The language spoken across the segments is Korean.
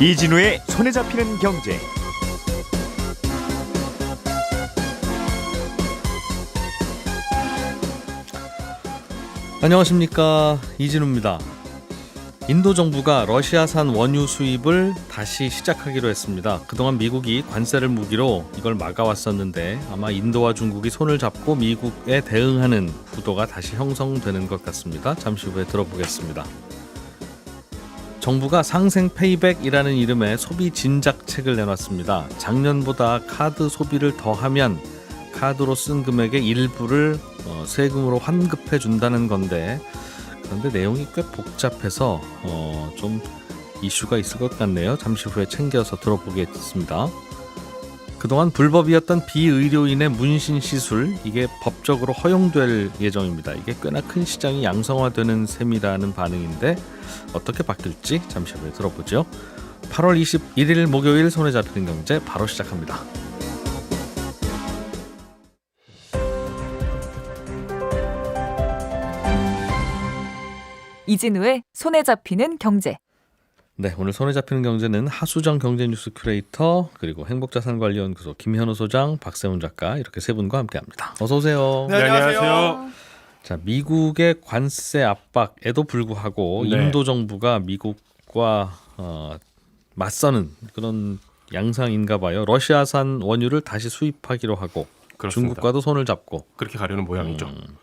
이진우의 손에 잡히는 경제. 안녕하십니까 이진우입니다. 인도 정부가 러시아산 원유 수입을 다시 시작하기로 했습니다. 그동안 미국이 관세를 무기로 이걸 막아왔었는데 아마 인도와 중국이 손을 잡고 미국에 대응하는 구도가 다시 형성되는 것 같습니다. 잠시 후에 들어보겠습니다. 정부가 상생 페이백이라는 이름의 소비 진작책을 내놨습니다. 작년보다 카드 소비를 더하면 카드로 쓴 금액의 일부를 어, 세금으로 환급해 준다는 건데 그런데 내용이 꽤 복잡해서 어, 좀 이슈가 있을 것 같네요. 잠시 후에 챙겨서 들어보겠습니다. 그동안 불법이었던 비의료인의 문신 시술 이게 법적으로 허용될 예정입니다. 이게 꽤나 큰 시장이 양성화되는 셈이라는 반응인데 어떻게 바뀔지 잠시 후에 들어보죠. 8월 21일 목요일 손에 잡히는 경제 바로 시작합니다. 이진우의 손에 잡히는 경제. 네, 오늘 손에 잡히는 경제는 하수정 경제뉴스 큐레이터 그리고 행복자산관리연구소 김현우 소장, 박세훈 작가 이렇게 세 분과 함께합니다. 어서 오세요. 네, 안녕하세요. 자, 미국의 관세 압박에도 불구하고 네. 인도 정부가 미국과 어, 맞서는 그런 양상인가 봐요. 러시아산 원유를 다시 수입하기로 하고 그렇습니다. 중국과도 손을 잡고 그렇게 가려는 모양이죠. 음.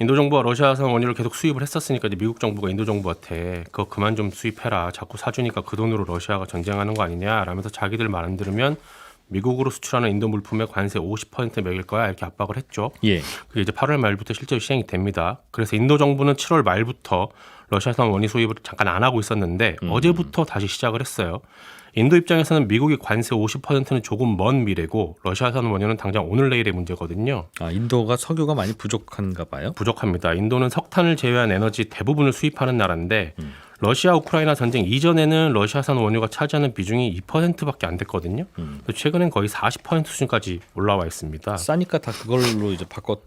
인도 정부가 러시아산 원유를 계속 수입을 했었으니까 이제 미국 정부가 인도 정부한테 그거 그만 좀 수입해라. 자꾸 사주니까 그 돈으로 러시아가 전쟁하는 거 아니냐라면서 자기들 말 안 들으면 미국으로 수출하는 인도 물품에 관세 50% 매길 거야 이렇게 압박을 했죠. 예. 그게 이제 8월 말부터 실제로 시행이 됩니다. 그래서 인도 정부는 7월 말부터 러시아산 원유 수입을 잠깐 안 하고 있었는데 어제부터 다시 시작을 했어요. 인도 입장에서는 미국이 관세 50%는 조금 먼 미래고 러시아산 원유는 당장 오늘 내일의 문제거든요. 아, 인도가 석유가 많이 부족한가 봐요. 부족합니다. 인도는 석탄을 제외한 에너지 대부분을 수입하는 나라인데 러시아 우크라이나 전쟁 이전에는 러시아산 원유가 차지하는 비중이 2%밖에 안 됐거든요. 음. 최근엔 거의 40% 수준까지 올라와 있습니다. 싸니까 다 그걸로 이제 바꿨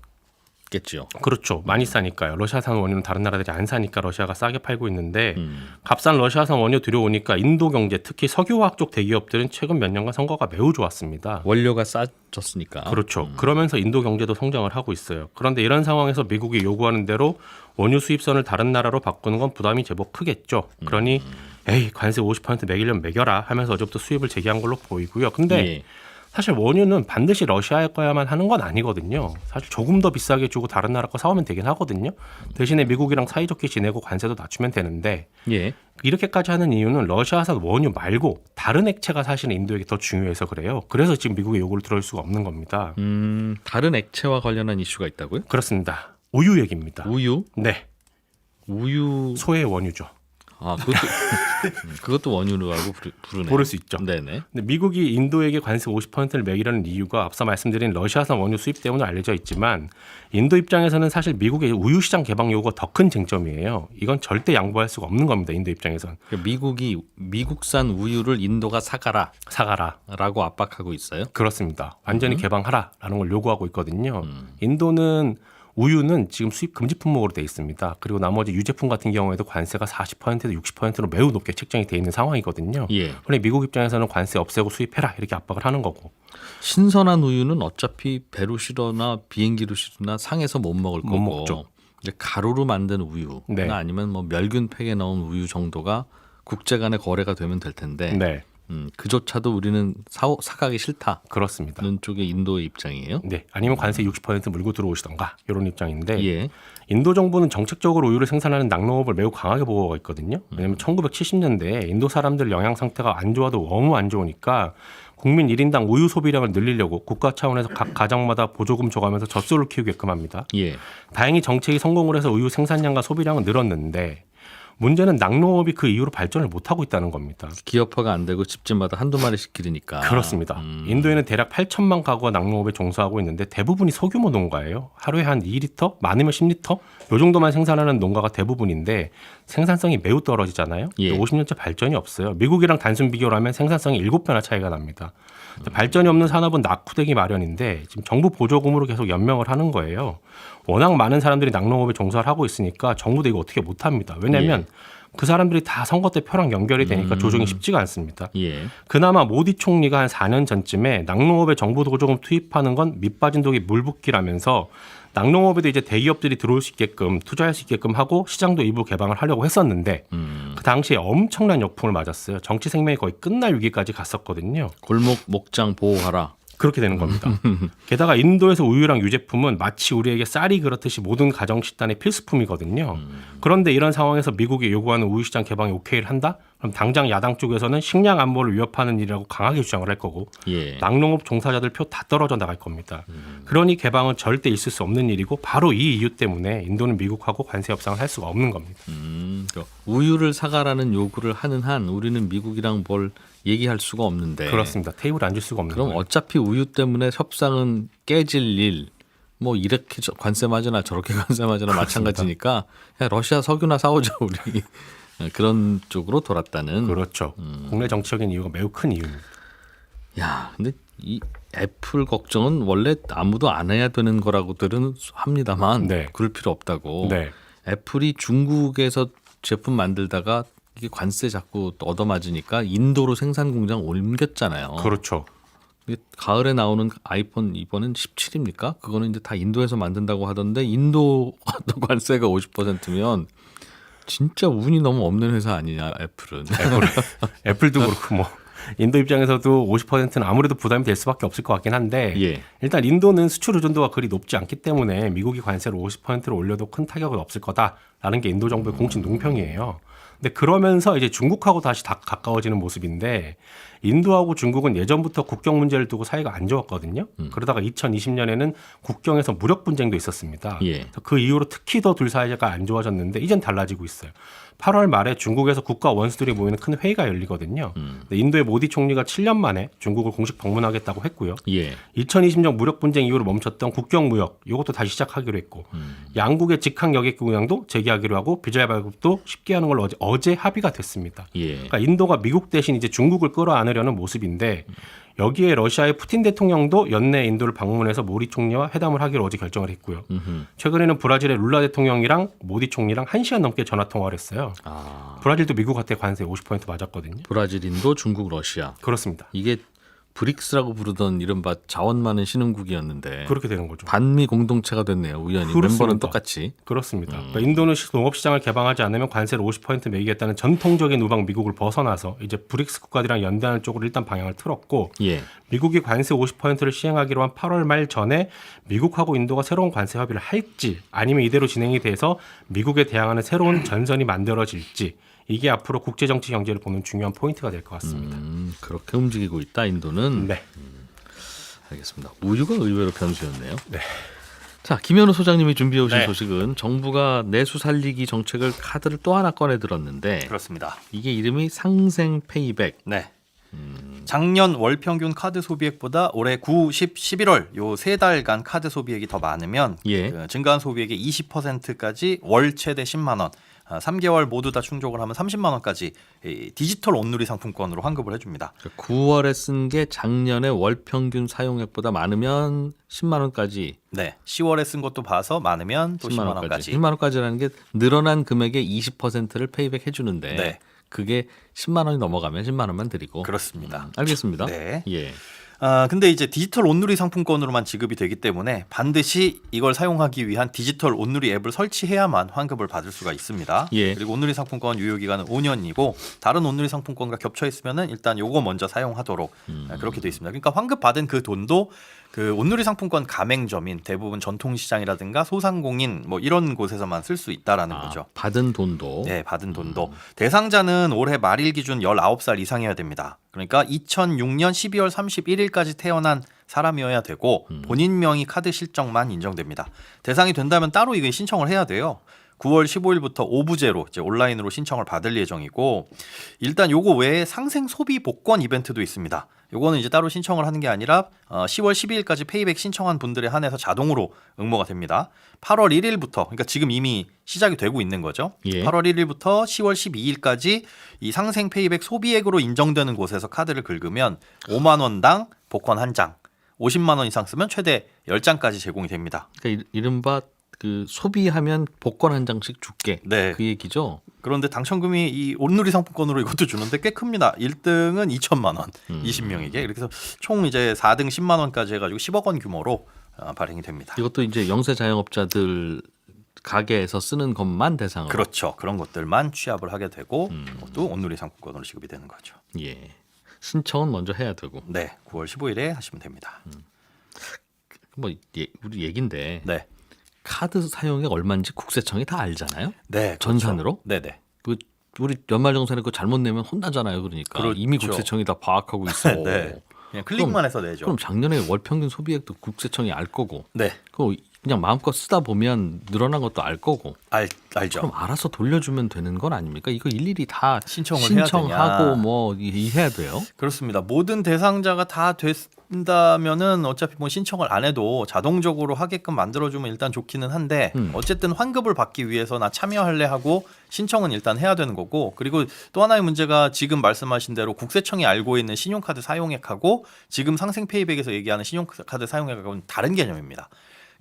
겠지요. 그렇죠. 많이 싸니까요. 러시아산 원유는 다른 나라들이 안 사니까 러시아가 싸게 팔고 있는데 음. 값싼 러시아산 원유 들여오니까 인도 경제 특히 석유화학 쪽 대기업들은 최근 몇 년간 성과가 매우 좋았습니다. 원료가 싸졌으니까. 그렇죠. 그러면서 인도 경제도 성장을 하고 있어요. 그런데 이런 상황에서 미국이 요구하는 대로 원유 수입선을 다른 나라로 바꾸는 건 부담이 제법 크겠죠. 그러니 에이 관세 50% 매기려면 매겨라 하면서 어제부터 수입을 재개한 걸로 보이고요. 근데 예. 사실 원유는 반드시 러시아에 거야만 하는 건 아니거든요. 사실 조금 더 비싸게 주고 다른 나라 거 사오면 되긴 하거든요. 대신에 미국이랑 사이좋게 지내고 관세도 낮추면 되는데 예. 이렇게까지 하는 이유는 러시아산 원유 말고 다른 액체가 사실은 인도에게 더 중요해서 그래요. 그래서 지금 미국의 요구를 들어올 수가 없는 겁니다. 음, 다른 액체와 관련한 이슈가 있다고요? 그렇습니다. 우유 얘기입니다. 우유? 네, 우유 소의 원유죠. 아 그것도 음, 그것도 원유라고 부르- 부르네요. 모를 수 있죠. 네네. 근데 미국이 인도에게 관세 50%를 매기려는 이유가 앞서 말씀드린 러시아산 원유 수입 때문에 알려져 있지만 인도 입장에서는 사실 미국의 우유 시장 개방 요구가 더 큰 쟁점이에요. 이건 절대 양보할 수가 없는 겁니다. 인도 입장에선 그러니까 미국이 미국산 우유를 인도가 사가라라고 사가라. 압박하고 있어요. 그렇습니다. 완전히 개방하라라는 걸 요구하고 있거든요. 음. 인도는 우유는 지금 수입 금지 품목으로 돼 있습니다. 그리고 나머지 유제품 같은 경우에도 관세가 40%에서 60%로 매우 높게 책정이 돼 있는 상황이거든요. 예. 그런데 미국 입장에서는 관세 없애고 수입해라 이렇게 압박을 하는 거고 신선한 우유는 어차피 배로 실어나 비행기로 실으나 상해서 못 먹을 못 거고. 먹죠. 이제 가루로 만든 우유나 네. 아니면 뭐 멸균 팩에 넣은 우유 정도가 국제 간의 거래가 되면 될 텐데 네, 음, 그조차도 우리는 사, 사가기 싫다는 그렇습니다. 쪽의 인도의 입장이에요. 네, 아니면 관세 60% 물고 들어오시던가 이런 입장인데 예. 인도 정부는 정책적으로 우유를 생산하는 낙농업을 매우 강하게 보호하고 있거든요. 왜냐하면 1970년대에 인도 사람들 영양 상태가 안 좋아도 너무 안 좋으니까 국민 1인당 우유 소비량을 늘리려고 국가 차원에서 각 가정마다 보조금 줘가면서 젖소를 키우게끔 합니다. 예. 다행히 정책이 성공을 해서 우유 생산량과 소비량은 늘었는데 문제는 낙농업이 그 이후로 발전을 못하고 있다는 겁니다. 기업화가 안 되고 집집마다 한두 마리씩 기르니까. 그렇습니다. 음. 인도에는 대략 8천만 가구가 낙농업에 종사하고 있는데 대부분이 소규모 농가예요. 하루에 한 2리터, 많으면 10리터 요 정도만 생산하는 농가가 대부분인데 생산성이 매우 떨어지잖아요. 예. 50년째 발전이 없어요. 미국이랑 단순 비교를 하면 생산성이 7배나 차이가 납니다. 근데 발전이 없는 산업은 낙후되기 마련인데 지금 정부 보조금으로 계속 연명을 하는 거예요. 워낙 많은 사람들이 낙농업에 종사를 하고 있으니까 정부도 이거 어떻게 못합니다. 왜냐하면 하지만 그 사람들이 다 선거 때 표랑 연결이 되니까 음. 조정이 쉽지가 않습니다. 예. 그나마 모디 총리가 한 4년 전쯤에 낙농업에 정부 도조금 투입하는 건 밑빠진 독이 물붓기라면서 낙농업에도 이제 대기업들이 들어올 수 있게끔 투자할 수 있게끔 하고 시장도 일부 개방을 하려고 했었는데 음. 그 당시에 엄청난 역풍을 맞았어요. 정치 생명이 거의 끝날 위기까지 갔었거든요. 골목 목장 보호하라. 그렇게 되는 겁니다. 게다가 인도에서 우유랑 유제품은 마치 우리에게 쌀이 그렇듯이 모든 가정 식단의 필수품이거든요. 그런데 이런 상황에서 미국이 요구하는 우유 시장 개방에 오케이를 한다? 그럼 당장 야당 쪽에서는 식량 안보를 위협하는 일이라고 강하게 주장을 할 거고 예. 낙농업 종사자들 표 다 떨어져 나갈 겁니다. 그러니 개방은 절대 있을 수 없는 일이고 바로 이 이유 때문에 인도는 미국하고 관세 협상을 할 수가 없는 겁니다. 음, 그 우유를 사가라는 요구를 하는 한 우리는 미국이랑 뭘 얘기할 수가 없는데. 그렇습니다. 테이블 앉을 수가 없는 그럼 거예요. 어차피 우유 때문에 협상은 깨질 일, 뭐 이렇게 저- 관세 맞으나 저렇게 관세 맞으나 마찬가지니까 야, 러시아 석유나 사오자 우리 그런 쪽으로 돌았다는. 그렇죠. 음. 국내 정치적인 이유가 매우 큰 이유입니다. 야, 근데 이 애플 걱정은 원래 아무도 안 해야 되는 거라고들은 합니다만 네. 그럴 필요 없다고. 네. 애플이 중국에서 제품 만들다가 이게 관세 자꾸 얻어맞으니까 인도로 생산 공장 옮겼잖아요. 그렇죠. 가을에 나오는 아이폰 이번엔 17입니까? 그거는 이제 다 인도에서 만든다고 하던데 인도 또 관세가 50%면 진짜 운이 너무 없는 회사 아니냐 애플은. 애플 도 그렇고 뭐 인도 입장에서도 50%는 아무래도 부담이 될 수밖에 없을 것 같긴 한데 예. 일단 인도는 수출 의존도가 그리 높지 않기 때문에 미국이 관세를 50%로 올려도 큰 타격은 없을 거다라는 게 인도 정부의 공식 논평이에요. 근데 그러면서 이제 중국하고 다시 다 가까워지는 모습인데 인도하고 중국은 예전부터 국경 문제를 두고 사이가 안 좋았거든요. 그러다가 2020년에는 국경에서 무력 분쟁도 있었습니다. 예. 그 이후로 특히 더 둘 사이가 안 좋아졌는데 이젠 달라지고 있어요. 8월 말에 중국에서 국가 원수들이 모이는 큰 회의가 열리거든요. 근데 인도의 모디 총리가 7년 만에 중국을 공식 방문하겠다고 했고요. 예. 2020년 무력 분쟁 이후로 멈췄던 국경 무역 이것도 다시 시작하기로 했고 양국의 직항 여객 운항도 재개하기로 하고 비자 발급도 쉽게 하는 걸로 어제, 어제 합의가 됐습니다. 예. 그러니까 인도가 미국 대신 이제 중국을 끌어안으려는 모습인데 여기에 러시아의 푸틴 대통령도 연내 인도를 방문해서 모디 총리와 회담을 하기로 어제 결정을 했고요. 음흠. 최근에는 브라질의 룰라 대통령이랑 모디 총리랑 1시간 넘게 전화 통화를 했어요. 아. 브라질도 미국한테 관세 50% 맞았거든요. 브라질, 인도, 중국, 러시아. 그렇습니다. 이게 브릭스라고 부르던 이른바 자원 많은 신흥국이었는데 그렇게 되는 거죠. 반미 공동체가 됐네요. 우연히 그렇습니다. 멤버는 똑같이. 그렇습니다. 그러니까 인도는 시- 농업시장을 개방하지 않으면 관세를 50% 매기겠다는 전통적인 우방 미국을 벗어나서 이제 브릭스 국가들이랑 연대하는 쪽으로 일단 방향을 틀었고 예. 미국이 관세 50%를 시행하기로 한 8월 말 전에 미국하고 인도가 새로운 관세 협의를 할지 아니면 이대로 진행이 돼서 미국에 대항하는 새로운 전선이 만들어질지 이게 앞으로 국제 정치 경제를 보는 중요한 포인트가 될 것 같습니다. 음, 그렇게 움직이고 있다 인도는. 네. 알겠습니다. 우유가 의외로 변수였네요. 네. 자, 김현우 소장님이 준비해 오신 네. 소식은 정부가 내수 살리기 정책을 카드를 또 하나 꺼내 들었는데 그렇습니다. 이게 이름이 상생 페이백. 네. 작년 월 평균 카드 소비액보다 올해 9, 10, 11월 요 세 달간 카드 소비액이 더 많으면 예. 그 증가한 소비액의 20%까지 월 최대 10만 원. 아, 3개월 모두 다 충족을 하면 30만 원까지 이 디지털 온누리 상품권으로 환급을 해줍니다. 9월에 쓴 게 작년에 월 평균 사용액보다 많으면 10만 원까지 네, 10월에 쓴 것도 봐서 많으면 또 10만, 10만 원까지. 원까지. 10만 원까지라는 게 늘어난 금액의 20%를 페이백 해 주는데 네. 그게 10만 원이 넘어가면 10만 원만 드리고. 그렇습니다. 음, 알겠습니다. 네. 예. 아, 근데 이제 디지털 온누리 상품권으로만 지급이 되기 때문에 반드시 이걸 사용하기 위한 디지털 온누리 앱을 설치해야만 환급을 받을 수가 있습니다. 예. 그리고 온누리 상품권 유효 기간은 5년이고 다른 온누리 상품권과 겹쳐 있으면은 일단 요거 먼저 사용하도록 음. 아, 그렇게 돼 있습니다. 그러니까 환급 받은 그 돈도 그 온누리 상품권 가맹점인 대부분 전통시장이라든가 소상공인 뭐 이런 곳에서만 쓸 수 있다라는 아, 거죠. 받은 돈도 네, 받은 돈도 대상자는 올해 말일 기준 19살 이상이어야 됩니다. 그러니까 2006년 12월 31일까지 태어난 사람이어야 되고 본인 명의 카드 실적만 인정됩니다. 대상이 된다면 따로 이거 신청을 해야 돼요. 9월 15일부터 오부제로 이제 온라인으로 신청을 받을 예정이고 일단 요거 외에 상생 소비 복권 이벤트도 있습니다. 요거는 이제 따로 신청을 하는 게 아니라 어, 10월 12일까지 페이백 신청한 분들에 한해서 자동으로 응모가 됩니다. 8월 1일부터 그러니까 지금 이미 시작이 되고 있는 거죠. 예. 8월 1일부터 10월 12일까지 이 상생 페이백 소비액으로 인정되는 곳에서 카드를 긁으면 5만 원당 복권 한 장, 50만 원 이상 쓰면 최대 10장까지 제공이 됩니다. 그러니까 이- 이른바 그 소비하면 복권 한 장씩 줄게. 네. 그 얘기죠. 그런데 당첨금이 이 온누리 상품권으로 이것도 주는데 꽤 큽니다. 1등은 2천만 원, 음. 20명에게. 이렇게 해서 총 이제 4등 10만 원까지 해가지고 10억 원 규모로 어, 발행이 됩니다. 이것도 이제 영세 자영업자들 가게에서 쓰는 것만 대상으로. 그렇죠. 그런 것들만 취합을 하게 되고 음. 그것도 온누리 상품권으로 지급이 되는 거죠. 예. 신청은 먼저 해야 되고. 네, 9월 15일에 하시면 됩니다. 뭐 예, 우리 얘긴데 네, 카드 사용액 얼마인지 국세청이 다 알잖아요. 네, 전산으로? 네, 네. 그 우리 연말정산에 그 잘못 내면 혼나잖아요. 그러니까 그렇죠. 이미 국세청이 다 파악하고 있어. 네. 그냥 클릭만 해서 내죠. 그럼 작년에 월 평균 소비액도 국세청이 알 거고, 네, 그 그냥 마음껏 쓰다 보면 늘어난 것도 알 거고, 알 알죠. 그럼 알아서 돌려주면 되는 건 아닙니까? 이거 일일이 다 신청을 해야 신청하고 되냐. 뭐 이- 이 해야 돼요. 그렇습니다. 모든 대상자가 다 된다면은 어차피 뭐 신청을 안 해도 자동적으로 하게끔 만들어주면 일단 좋기는 한데 음. 어쨌든 환급을 받기 위해서 나 참여할래 하고 신청은 일단 해야 되는 거고 그리고 또 하나의 문제가 지금 말씀하신 대로 국세청이 알고 있는 신용카드 사용액하고 지금 상생페이백에서 얘기하는 신용카드 사용액하고는 다른 개념입니다.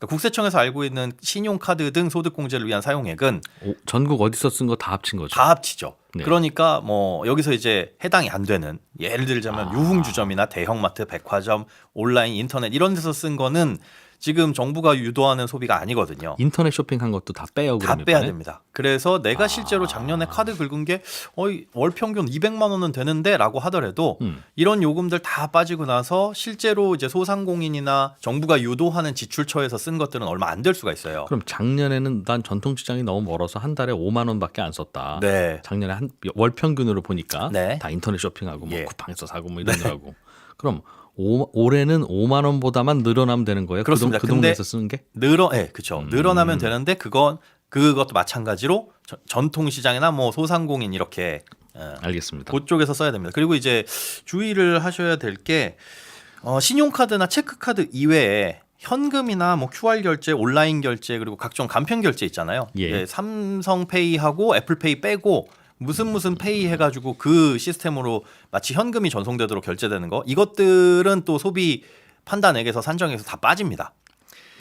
그러니까 국세청에서 알고 있는 신용카드 등 소득공제를 위한 사용액은 오, 전국 어디서 쓴 거 다 합친 거죠. 다 합치죠. 네. 그러니까 뭐 여기서 이제 해당이 안 되는 예를 들자면 아. 유흥주점이나 대형마트, 백화점, 온라인, 인터넷 이런 데서 쓴 거는 지금 정부가 유도하는 소비가 아니거든요. 인터넷 쇼핑한 것도 다 빼요. 다 그러면 빼야 이번에? 됩니다. 그래서 내가 아. 실제로 작년에 카드 긁은 게 어이 월 평균 200만 원은 되는데라고 하더라도 음. 이런 요금들 다 빠지고 나서 실제로 이제 소상공인이나 정부가 유도하는 지출처에서 쓴 것들은 얼마 안 될 수가 있어요. 그럼 작년에는 난 전통 시장이 너무 멀어서 한 달에 5만 원밖에 안 썼다. 네. 작년에 한 월 평균으로 보니까 네. 다 인터넷 쇼핑하고 뭐 예. 쿠팡에서 사고 뭐 이러느라고. 그럼 오, 올해는 5만 원보다만 늘어나면 되는 거예요. 그렇습니다. 그, 동, 그 동네에서 쓰는 게? 늘어, 예, 그렇죠. 음. 늘어나면 되는데 그건 그것도 마찬가지로 저- 전통 시장이나 뭐 소상공인 이렇게 어, 알겠습니다. 그쪽에서 써야 됩니다. 그리고 이제 주의를 하셔야 될 게 어, 신용카드나 체크카드 이외에 현금이나 뭐 QR 결제, 온라인 결제 그리고 각종 간편 결제 있잖아요. 예. 삼성페이하고 애플페이 빼고 무슨 무슨 페이 해가지고 그 시스템으로 마치 현금이 전송되도록 결제되는 거 이것들은 또 소비 판단액에서 산정에서 다 빠집니다.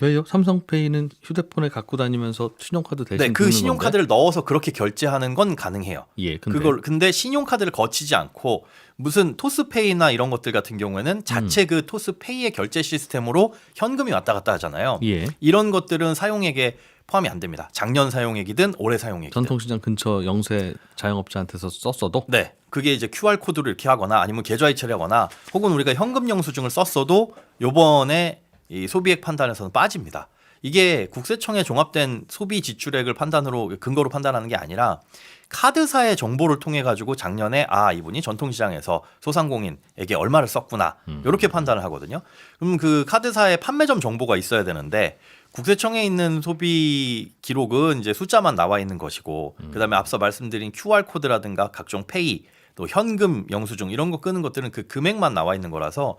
왜요? 삼성페이는 휴대폰에 갖고 다니면서 신용카드 대신 네, 그 신용카드를 넣어서 그렇게 결제하는 건 가능해요. 건데? 예, 근데 그걸 근데 신용카드를 거치지 않고 무슨 토스페이나 이런 것들 같은 경우에는 자체 그 토스페이의 결제 시스템으로 현금이 왔다 갔다 하잖아요. 예. 이런 것들은 사용액에 포함이 안 됩니다. 작년 사용액이든 올해 사용액이든. 전통시장 근처 영세 자영업자한테서 썼어도 네. 그게 이제 QR 코드를 이렇게 하거나 아니면 계좌 이체를 하거나 혹은 우리가 현금 영수증을 썼어도 요번에 이 소비액 판단에서는 빠집니다. 이게 국세청의 종합된 소비 지출액을 판단으로 근거로 판단하는 게 아니라 카드사의 정보를 통해 가지고 작년에 아 이분이 전통시장에서 소상공인에게 얼마를 썼구나 이렇게 판단을 하거든요. 그럼 그 카드사의 판매점 정보가 있어야 되는데 국세청에 있는 소비 기록은 이제 숫자만 나와 있는 것이고 그다음에 앞서 말씀드린 QR 코드라든가 각종 페이 또 현금 영수증 이런 거 끄는 것들은 그 금액만 나와 있는 거라서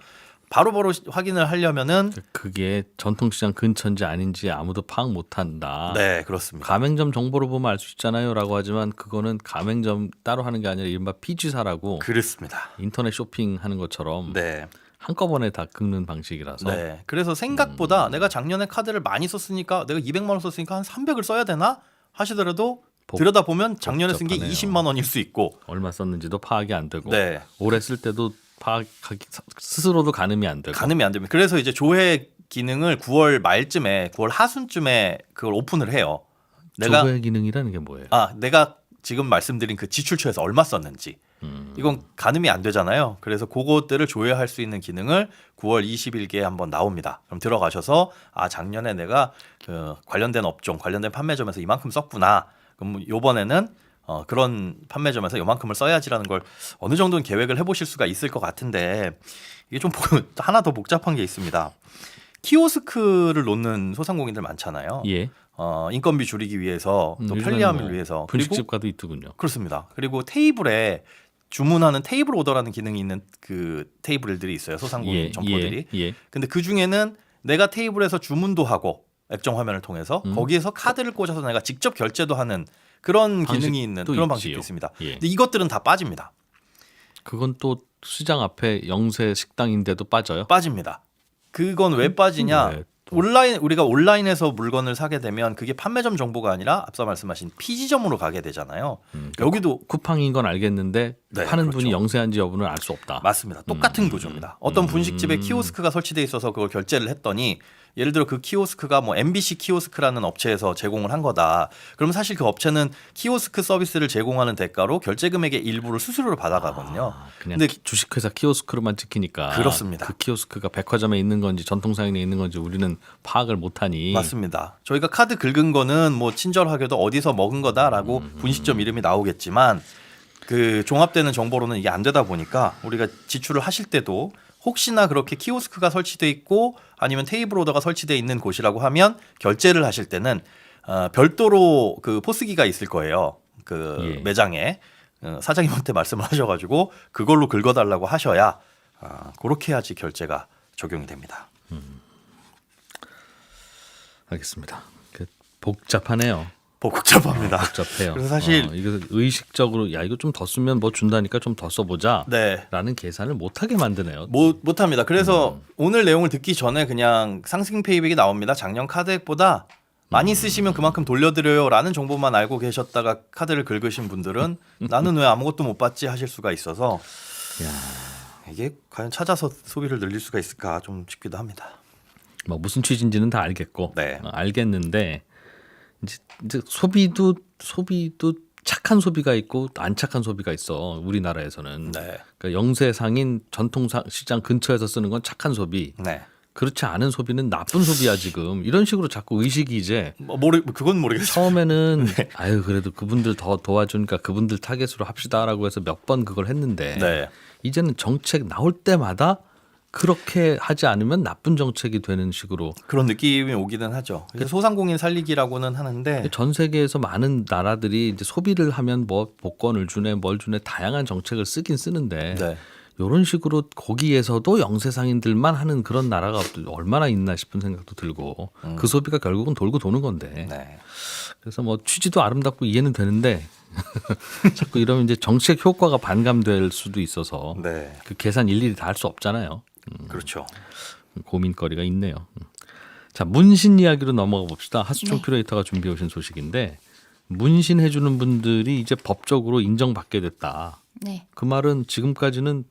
바로바로 확인을 하려면은 그게 전통시장 근처인지 아닌지 아무도 파악 못한다. 네 그렇습니다. 가맹점 정보를 보면 알 수 있잖아요라고 하지만 그거는 가맹점 따로 하는 게 아니라 이른바 피지사라고 그렇습니다. 인터넷 쇼핑하는 것처럼 네. 한꺼번에 다 긁는 방식이라서 네. 그래서 생각보다 내가 작년에 카드를 많이 썼으니까 내가 200만 원 썼으니까 한 300을 써야 되나 하시더라도 복- 들여다 보면 작년에 쓴게 복잡하네요. 20만 원일 수 있고. 얼마 썼는지도 파악이 안 되고 네. 올해 쓸 때도 파악하기 스스로도 가늠이 안 되고 가늠이 안 됩니다. 그래서 이제 조회 기능을 9월 말쯤에 9월 하순쯤에 그걸 오픈을 해요. 내가 조회 기능이라는 게 뭐예요? 아 내가 지금 말씀드린 그 지출처에서 얼마 썼는지 음. 이건 가늠이 안 되잖아요. 그래서 그것들을 조회할 수 있는 기능을 9월 20일께 한번 나옵니다. 그럼 들어가셔서 아 작년에 내가 그 관련된 업종, 관련된 판매점에서 이만큼 썼구나. 그럼 요번에는 어, 그런 판매점에서 요만큼을 써야지라는 걸 어느 정도는 계획을 해보실 수가 있을 것 같은데 이게 좀 복- 하나 더 복잡한 게 있습니다. 키오스크를 놓는 소상공인들 많잖아요. 예. 어, 인건비 줄이기 위해서 또 음, 편리함을 뭐 위해서 분식집 가도 있더군요. 그렇습니다. 그리고 테이블에 주문하는 테이블 오더라는 기능이 있는 그 테이블들이 있어요. 소상공인 예, 점포들이. 예, 예. 근데 그 중에는 내가 테이블에서 주문도 하고 액정 화면을 통해서 음. 거기에서 카드를 꽂아서 내가 직접 결제도 하는 그런 방식도 기능이 있는 그런 방식도 있지요. 있습니다. 예. 근데 이것들은 다 빠집니다. 그건 또 시장 앞에 영세 식당인데도 빠져요. 빠집니다. 그건 왜 빠지냐? 왜 온라인 우리가 온라인에서 물건을 사게 되면 그게 판매점 정보가 아니라 앞서 말씀하신 피지점으로 가게 되잖아요. 여기도 쿠팡인 건 알겠는데 네, 파는 그렇죠. 분이 영세한지 여부는 알 수 없다. 맞습니다. 똑같은 구조입니다. 어떤 분식집에 키오스크가 설치돼 있어서 그걸 결제를 했더니 예를 들어 그 키오스크가 뭐 MBC 키오스크라는 업체에서 제공을 한 거다. 그러면 사실 그 업체는 키오스크 서비스를 제공하는 대가로 결제 금액의 일부를 수수료로 받아가거든요. 아, 그냥 근데 키- 주식회사 키오스크로만 찍히니까 그렇습니다. 그 키오스크가 백화점에 있는 건지 전통상인에 있는 건지 우리는 파악을 못하니 맞습니다. 저희가 카드 긁은 거는 뭐 친절하게도 어디서 먹은 거다라고 음, 분식점 이름이 나오겠지만 그 종합되는 정보로는 이게 안 되다 보니까 우리가 지출을 하실 때도 혹시나 그렇게 키오스크가 설치돼 있고 아니면 테이블 오더가 설치돼 있는 곳이라고 하면 결제를 하실 때는 어, 별도로 그 포스기가 있을 거예요. 그 예. 매장에 어, 사장님한테 말씀을 하셔가지고 그걸로 긁어달라고 하셔야 아, 그렇게 해야지 결제가 적용이 됩니다. 알겠습니다. 그 복잡하네요. 복잡합니다. 복잡해요. 그래서 사실- 어, 이거 의식적으로 야 이거 좀 더 쓰면 뭐 준다니까 좀 더 써보자. 네. 라는 계산을 못하게 만드네요. 못 못합니다. 그래서 음. 오늘 내용을 듣기 전에 그냥 상승 페이백이 나옵니다. 작년 카드액보다 음. 많이 쓰시면 그만큼 돌려드려요라는 정보만 알고 계셨다가 카드를 긁으신 분들은 나는 왜 아무것도 못 받지 하실 수가 있어서 이게 과연 찾아서 소비를 늘릴 수가 있을까 좀 싶기도 합니다. 뭐 무슨 취지인지는 다 알겠고 네. 어, 알겠는데 이제, 이제 소비도 소비도 착한 소비가 있고 안 착한 소비가 있어 우리나라에서는 네, 그러니까 영세 상인 전통 사- 시장 근처에서 쓰는 건 착한 소비 네. 그렇지 않은 소비는 나쁜 소비야 지금 이런 식으로 자꾸 의식이 이제 뭐 모르 그건 모르겠어요. 처음에는 네. 아유 그래도 그분들 더 도와주니까 그분들 타겟으로 합시다라고 해서 몇 번 그걸 했는데 네, 이제는 정책 나올 때마다 그렇게 하지 않으면 나쁜 정책이 되는 식으로 그런 느낌이 오기는 하죠. 그래서 소상공인 살리기라고는 하는데 전 세계에서 많은 나라들이 이제 소비를 하면 뭐 복권을 주네 뭘 주네 다양한 정책을 쓰긴 쓰는데 네. 이런 식으로 거기에서도 영세상인들만 하는 그런 나라가 얼마나 있나 싶은 생각도 들고 그 소비가 결국은 돌고 도는 건데 네. 그래서 뭐 취지도 아름답고 이해는 되는데 자꾸 이러면 이제 정책 효과가 반감될 수도 있어서 네. 그 계산 일일이 다 할 수 없잖아요. 그렇죠. 고민거리가 있네요. 음. 자 문신 이야기로 넘어가 봅시다. 하수종 네. 큐레이터가 준비해 오신 소식인데 문신해 주는 분들이 이제 법적으로 인정받게 됐다. 네, 그 말은 지금까지는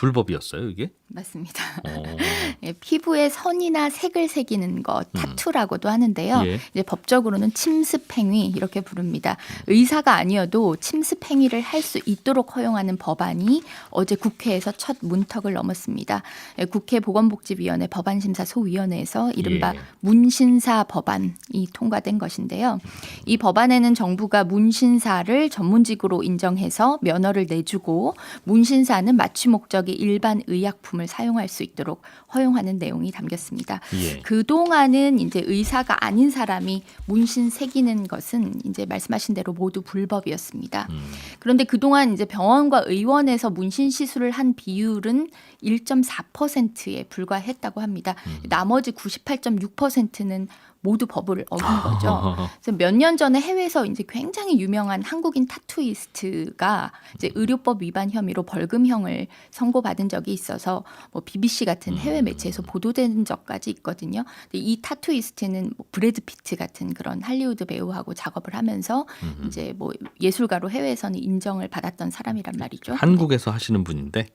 불법이었어요, 이게? 맞습니다. 어, 예, 피부에 선이나 색을 새기는 것 타투라고도 하는데요. 음. 예. 이제 법적으로는 침습 행위 이렇게 부릅니다. 의사가 아니어도 침습 행위를 할 수 있도록 허용하는 법안이 어제 국회에서 첫 문턱을 넘었습니다. 예, 국회 보건복지위원회 법안심사소위원회에서 이른바 예. 문신사 법안이 통과된 것인데요. 이 법안에는 정부가 문신사를 전문직으로 인정해서 면허를 내주고 문신사는 마취 목적 의 일반 의약품을 사용할 수 있도록 허용하는 내용이 담겼습니다. 예. 그 동안은 이제 의사가 아닌 사람이 문신 새기는 것은 이제 말씀하신 대로 모두 불법이었습니다. 음. 그런데 그 동안 이제 병원과 의원에서 문신 시술을 한 비율은 1.4%에 불과했다고 합니다. 음. 나머지 98.6%는 모두 법을 어긴 거죠. 그래서 몇 년 전에 해외에서 이제 굉장히 유명한 한국인 타투이스트가 이제 의료법 위반 혐의로 벌금형을 선고받은 적이 있어서 뭐 BBC 같은 해외 매체에서 보도된 적까지 있거든요. 근데 이 타투이스트는 뭐 브래드 피트 같은 그런 할리우드 배우하고 작업을 하면서 이제 뭐 예술가로 해외에서는 인정을 받았던 사람이란 말이죠. 한국에서 하시는 분인데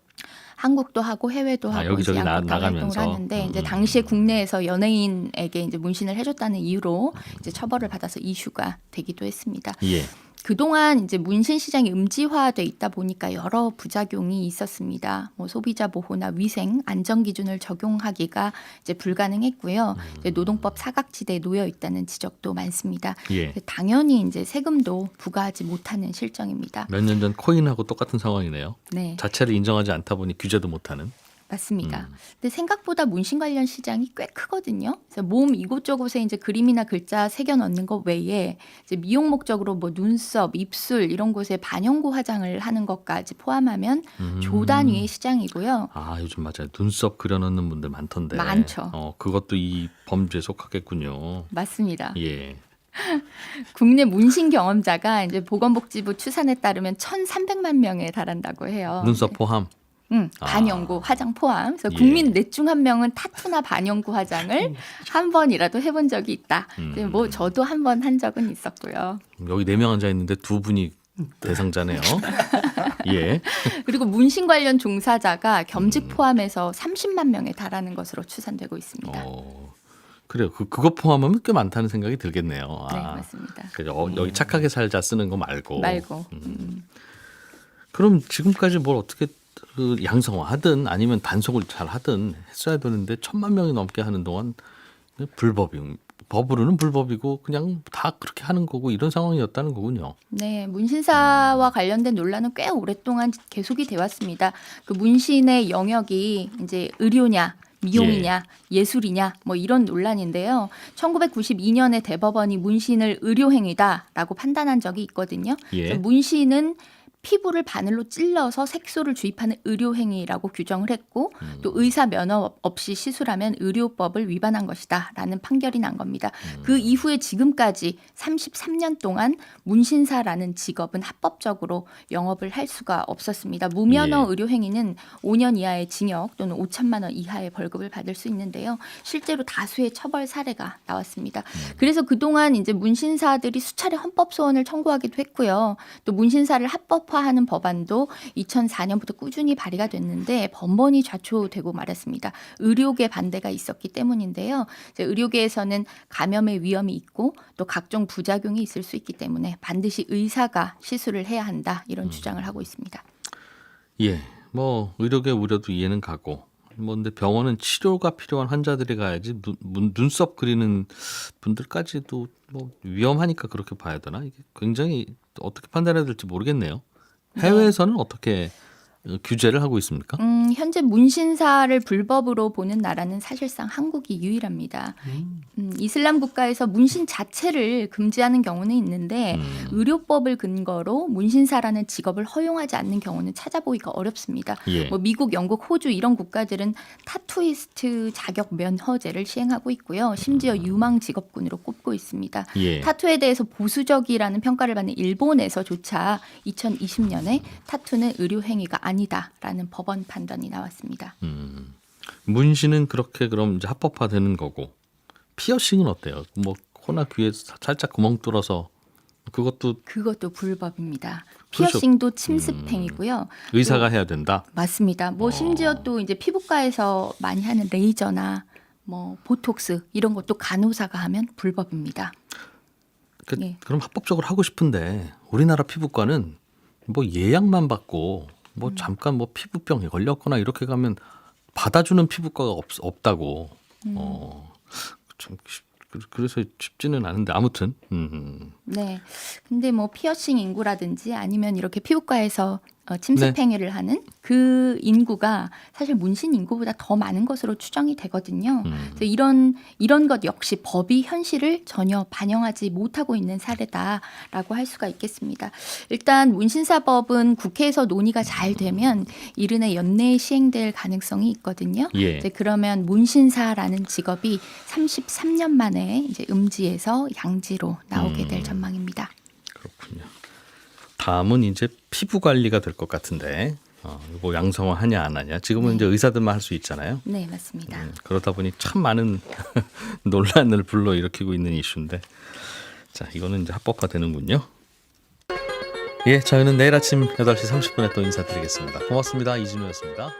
한국도 하고 해외도 아, 하고 여기저기 이제 나- 나가면서? 하는데 이제 음. 당시에 국내에서 연예인에게 이제 문신을 해줬다는 이유로 이제 처벌을 받아서 이슈가 되기도 했습니다. 예. 그동안 이제 문신 시장이 음지화돼 있다 보니까 여러 부작용이 있었습니다. 뭐 소비자 보호나 위생, 안전 기준을 적용하기가 이제 불가능했고요. 이제 노동법 사각지대에 놓여 있다는 지적도 많습니다. 예. 당연히 이제 세금도 부과하지 못하는 실정입니다. 몇 년 전 코인하고 똑같은 상황이네요. 네. 자체를 인정하지 않다 보니 규제도 못하는. 맞습니다. 근데 생각보다 문신 관련 시장이 꽤 크거든요. 그래서 몸 이곳저곳에 이제 그림이나 글자 새겨 넣는 것 외에 이제 미용 목적으로 뭐 눈썹, 입술 이런 곳에 반영구 화장을 하는 것까지 포함하면 음. 조 단위의 시장이고요. 아 요즘 맞아요. 눈썹 그려놓는 분들 많던데. 많죠. 어 그것도 이 범죄에 속하겠군요. 맞습니다. 예. 국내 문신 경험자가 이제 보건복지부 추산에 따르면 1,300만 명에 달한다고 해요. 눈썹 포함. 음, 아. 반영구 화장 포함. 그래서 예. 국민 넷 중 한 명은 타투나 반영구 화장을 한 번이라도 해본 적이 있다. 음. 뭐 저도 한 번 한 적은 있었고요. 여기 네 명 앉아 있는데 두 분이 대상자네요. 예. 그리고 문신 관련 종사자가 겸직 음. 포함해서 30만 명에 달하는 것으로 추산되고 있습니다. 어, 그래요. 그 그거 포함하면 꽤 많다는 생각이 들겠네요. 네, 아, 맞습니다. 그죠. 어, 여기 착하게 살자 쓰는 거 말고. 말고. 음. 그럼 지금까지 뭘 어떻게 그 양성화하든 아니면 단속을 잘 하든 했어야 되는데 천만 명이 넘게 하는 동안 불법이 법으로는 불법이고 그냥 다 그렇게 하는 거고 이런 상황이었다는 거군요. 네, 문신사와 관련된 논란은 꽤 오랫동안 계속이 돼 왔습니다. 그 문신의 영역이 이제 의료냐, 미용이냐, 예. 술이냐뭐 이런 논란인데요. 1992년에 대법원이 문신을 의료 행위다라고 판단한 적이 있거든요. 예. 문신은 피부를 바늘로 찔러서 색소를 주입하는 의료 행위라고 규정을 했고 음. 또 의사 면허 없이 시술하면 의료법을 위반한 것이다라는 판결이 난 겁니다. 그 이후에 지금까지 33년 동안 문신사라는 직업은 합법적으로 영업을 할 수가 없었습니다. 무면허 예. 의료 행위는 5년 이하의 징역 또는 5천만 원 이하의 벌금을 받을 수 있는데요. 실제로 다수의 처벌 사례가 나왔습니다. 그래서 그동안 이제 문신사들이 수차례 헌법 소원을 청구하기도 했고요. 또 문신사를 합법 화하는 법안도 2004년부터 꾸준히 발의가 됐는데 번번이 좌초되고 말았습니다. 의료계 반대가 있었기 때문인데요. 의료계에서는 감염의 위험이 있고 또 각종 부작용이 있을 수 있기 때문에 반드시 의사가 시술을 해야 한다 이런 주장을 하고 있습니다. 예, 뭐 의료계 우려도 이해는 가고, 뭐 근데 병원은 치료가 필요한 환자들이 가야지 눈, 눈- 눈썹 그리는 분들까지도 뭐 위험하니까 그렇게 봐야 되나? 이게 굉장히 어떻게 판단해야 될지 모르겠네요. 해외에서는 어떻게 어, 규제를 하고 있습니까? 음, 현재 문신사를 불법으로 보는 나라는 사실상 한국이 유일합니다. 음, 이슬람 국가에서 문신 자체를 금지하는 경우는 있는데 음, 의료법을 근거로 문신사라는 직업을 허용하지 않는 경우는 찾아보기가 어렵습니다. 예, 뭐 미국, 영국, 호주 이런 국가들은 타투이스트 자격 면허제를 시행하고 있고요. 심지어 유망 직업군으로 꼽고 있습니다. 예. 타투에 대해서 보수적이라는 평가를 받는 일본에서조차 2020년에 타투는 의료 행위가 아니 다라는 법원 판단이 나왔습니다. 음, 문신은 그렇게 그럼 이제 합법화되는 거고 피어싱은 어때요? 뭐 코나 귀에 사- 살짝 구멍 뚫어서 그것도 그것도 불법입니다. 그렇죠. 피어싱도 침습 행위고요. 의사가 해야 된다. 맞습니다. 뭐 어. 심지어 또 이제 피부과에서 많이 하는 레이저나 뭐 보톡스 이런 것도 간호사가 하면 불법입니다. 그, 예. 그럼 합법적으로 하고 싶은데 우리나라 피부과는 뭐 예약만 받고 뭐 음. 잠깐 뭐 피부병에 걸렸거나 이렇게 가면 받아주는 피부과가 없, 없다고. 음. 어, 참 쉽- 그- 그래서 쉽지는 않은데 아무튼 음, 네. 근데 뭐 피어싱 인구라든지 아니면 이렇게 피부과에서 어, 침습 네. 행위를 하는 그 인구가 사실 문신 인구보다 더 많은 것으로 추정이 되거든요. 음. 그래서 이런 이런 것 역시 법이 현실을 전혀 반영하지 못하고 있는 사례다라고 할 수가 있겠습니다. 일단 문신사법은 국회에서 논의가 잘 되면 이른해 연내에 시행될 가능성이 있거든요. 예. 이제 그러면 문신사라는 직업이 33년 만에 이제 음지에서 양지로 나오게 될 음. 전망입니다. 그렇군요. 다음은 이제 피부 관리가 될 것 같은데 어, 뭐 양성화 하냐 안 하냐 지금은 네. 이제 의사들만 할 수 있잖아요. 네, 맞습니다. 음, 그러다 보니 참 많은 논란을 불러일으키고 있는 이슈인데 자 이거는 이제 합법화되는군요. 예, 저희는 내일 아침 8시 30분에 또 인사드리겠습니다. 고맙습니다. 이진우였습니다.